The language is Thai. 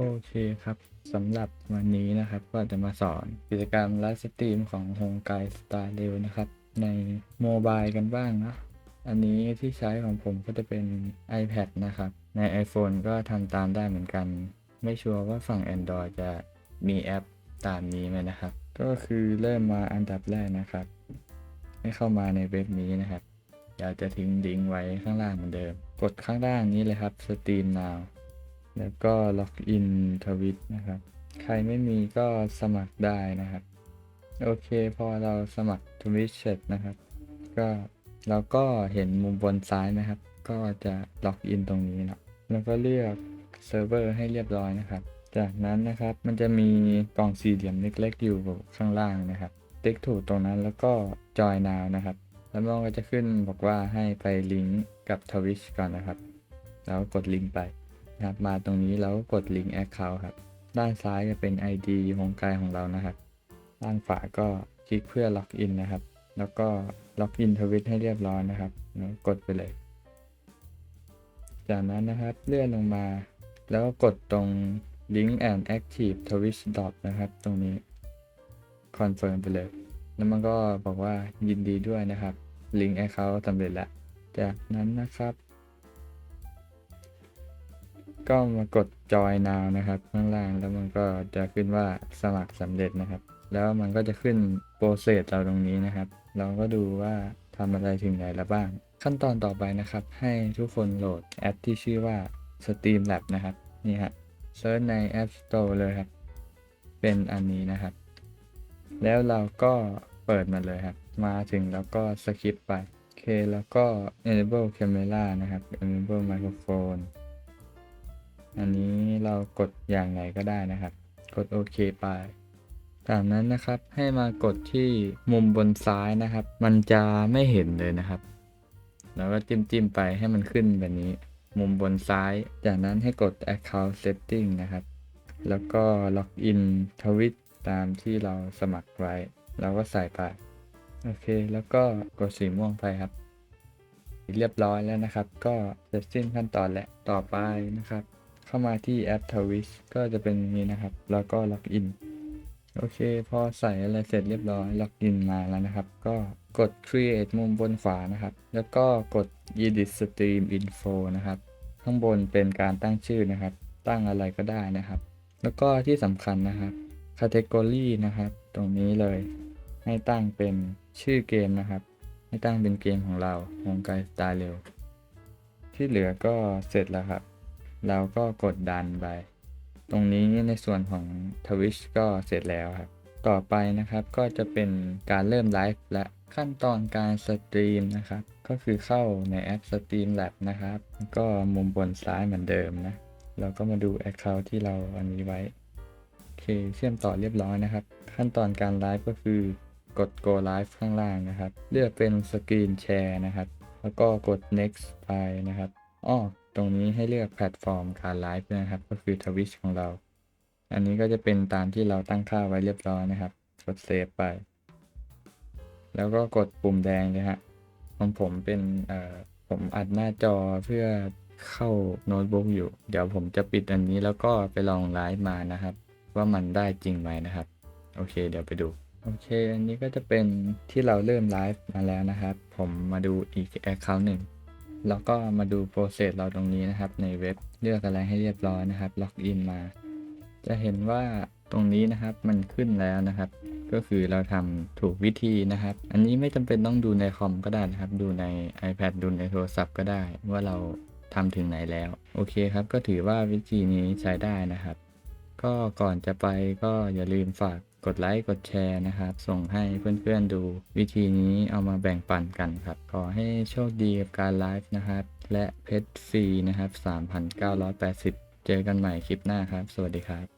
โอเคครับสำหรับวันนี้นะครับก็จะมาสอนกิจกรรมไลฟ์สตรีมของโฮงไกสตาร์เรลนะครับ ในโมบายกันบ้างนะอันนี้ที่ใช้ของผมก็จะเป็น iPad นะครับ ใน iPhone ก็ทำตามได้เหมือนกัน ไม่ชัวร์ว่าฝั่ง Android จะมีแอปตามนี้ไหมนะครับ ก็คือเริ่มมาอันดับแรกนะครับ ให้เข้ามาในเว็บนี้นะครับเดี๋ยวจะทิ้งลิงก์ไว้ข้างล่างเหมือนเดิม กดข้างล่างนี้เลยครับ Stream Now แล้วก็ล็อกอินทวิตนะครับ ใครไม่มีก็สมัครได้นะครับ โอเค พอเราสมัครทวิตเสร็จนะครับ ก็เราก็เห็นมุมบนซ้ายนะครับ ก็จะล็อกอินตรงนี้นะแล้วก็เลือกเซิร์ฟเวอร์ให้เรียบร้อยนะครับ จากนั้นนะครับมันจะมีกล่องสี่เหลี่ยมเล็กๆ อยู่ข้างล่างนะครับ ติ๊กถูกตรงนั้นแล้วก็จอยนาวนะครับ แล้วมันก็จะขึ้นบอกว่าให้ไปลิงก์กับทวิชก่อนนะครับ แล้วกดลิงก์ไปนะ ครับมาตรงนี้แล้วกดลิงก์แอคเคาท์ครับ ด้านซ้ายจะเป็น ID ของกายของเรานะครับ ด้านขวาก็คลิกเพื่อล็อกอินนะครับ แล้วก็ล็อกอินทวิตให้เรียบร้อยนะครับ กดไปเลย จากนั้นนะครับเลื่อนลงมา แล้วก็กดตรง link and active twitch dot นะครับ ตรงนี้คอนเฟิร์มไปเลย แล้วมันก็บอกว่ายินดีด้วยนะครับ ลิงก์ account สำเร็จแล้ว จากนั้นนะครับ ก็มากด join now นะครับข้างล่างแล้วมันก็จะขึ้นว่าสมัครสำเร็จนะครับ แล้วมันก็จะขึ้นโปรเซสเราตรงนี้นะครับ เราก็ดูว่าทำอะไรถึงไหนแล้วบ้าง ขั้นตอนต่อไปนะครับ ให้ทุกคนโหลดแอปที่ชื่อว่า Streamlab นะครับนี่ฮะเซิร์ชใน App Store เลยครับ เป็นอันนี้นะครับ แล้วเราก็เปิดมาเลยครับ มาถึงแล้วก็สคิปไป โอเค แล้วก็ enable camera นะครับ enable microphone อันนี้เรากดอย่างไหนก็ได้นะครับ กดโอเคไปจากนั้นนะครับให้มากดที่มุมบนซ้ายนะครับ มันจะไม่เห็นเลยนะครับ แล้วก็จิ้มจิ้มๆไปให้มันขึ้นแบบนี้ มุมบนซ้าย จากนั้นให้กด account setting นะครับ แล้วก็ล็อกอินทวิตตามที่เราสมัครไว้ เราก็ใส่ไป โอเค แล้วก็กดสีม่วงไปครับ เรียบร้อยแล้วนะครับ ก็เสร็จสิ้นขั้นตอนแล้วต่อไปนะครับ เข้ามาที่แอปทวิชก็จะเป็นนี้นะครับ แล้วก็ล็อกอิน โอเค พอใส่อะไรเสร็จเรียบร้อย ล็อกอินมาแล้วนะครับ ก็กด create มุมบนขวานะครับ แล้วก็กด edit stream info นะครับ ข้างบนเป็นการตั้งชื่อนะครับ ตั้งอะไรก็ได้นะครับ แล้วก็ที่สำคัญนะครับ category นะครับ ตรงนี้เลย ให้ตั้งเป็นชื่อเกมนะครับ ให้ตั้งเป็นเกมของเราของกสตาร์เร็ว ที่เหลือก็เสร็จแล้วครับ เราก็กดดันไป ตรงนี้ในส่วนของ Twitch ก็เสร็จแล้วครับ ต่อไปนะครับก็จะเป็นการเริ่มไลฟ์และขั้นตอนการสตรีมนะครับ ก็คือเข้าในแอป Streamlab นะครับ ก็มุมบนซ้ายเหมือนเดิมนะ เราก็มาดู Account ที่เราอันนี้ไว้ โอเค เชื่อมต่อเรียบร้อยนะครับ ขั้นตอนการไลฟ์ก็คือกด go live ข้างล่างนะครับ เลือกเป็นสกรีนแชร์นะครับ แล้วก็กด next ไปนะครับ อ้อ ตรงนี้ให้เลือกแพลตฟอร์มการไลฟ์นะครับ ก็คือ Twitch ของเรา อันนี้ก็จะเป็นตามที่เราตั้งค่าไว้เรียบร้อยนะครับ กดเซฟไป แล้วก็กดปุ่มแดงเลยฮะของผมเป็นเอ่อผมอัดหน้าจอเพื่อเข้าโน้ตบุ๊กอยู่ เดี๋ยวผมจะปิดอันนี้แล้วก็ไปลองไลฟ์มานะครับ ว่ามันได้จริงไหมนะครับ โอเค เดี๋ยวไปดูโอเค อันนี้ก็จะเป็นที่เราเริ่มไลฟ์มาแล้วนะครับ ผมมาดูอีก Account หนึ่ง แล้วก็มาดูโปรเซสเราตรงนี้นะครับ ในเว็บเลือกอะไรให้เรียบร้อยนะครับ ล็อกอินมา จะเห็นว่าตรงนี้นะครับมันขึ้นแล้วนะครับ ก็คือเราทำถูกวิธีนะครับ อันนี้ไม่จำเป็นต้องดูในคอมก็ได้นะครับ ดูใน iPad ดูในโทรศัพท์ก็ได้ ว่าเราทำถึงไหนแล้ว โอเคครับ ก็ถือว่าวิธีนี้ใช้ได้นะครับ ก็ก่อนจะไปก็อย่าลืมฝาก กดไลค์กดแชร์นะครับ ส่งให้เพื่อนๆดู วิธีนี้เอามาแบ่งปันกันครับ ขอให้โชคดีกับการไลฟ์นะครับ และเพชรฟรีนะครับ 3,980 เจอกันใหม่คลิปหน้าครับ สวัสดีครับ